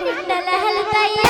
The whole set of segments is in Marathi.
কুণ্ডল हलकाइया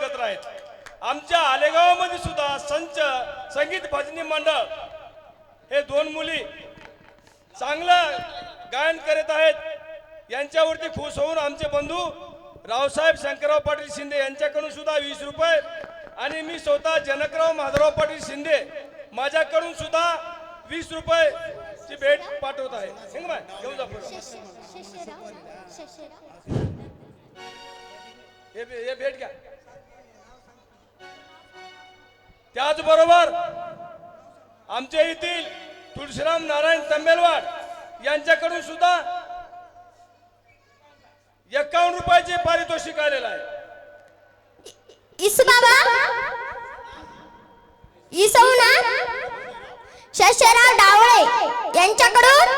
एकत्र आहेत आमच्या आलेगावामध्ये सुद्धा संच संगीत भजनी मंडळ हे दोन मुली चांगलं गायन करीत आहेत. यांच्यावरती खुश होऊन आमचे बंधू रावसाहेब शंकरराव पाटील शिंदे यांच्याकडून सुद्धा वीस रुपये आणि मी स्वतः जनकराव माधवराव पाटील शिंदे माझ्याकडून सुद्धा वीस रुपये ची भेट पाठवत आहे. घेऊन जा हे भेट घ्या. त्याचबरोबर आमच्या येथील तुळशीराम नारायण तंबेलवाड यांच्याकडून सुद्धा एकावन्न रुपयाचे पारितोषिक आलेलं आहे. इस बाबा इसवना शशराव डावळे यांच्याकडून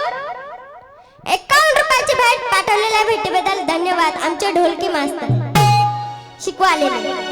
एकावन्न रुपयाची भेट पाठवलेल्या भेटीबद्दल धन्यवाद. आमचे ढोलकी मास्तर शिकवालेले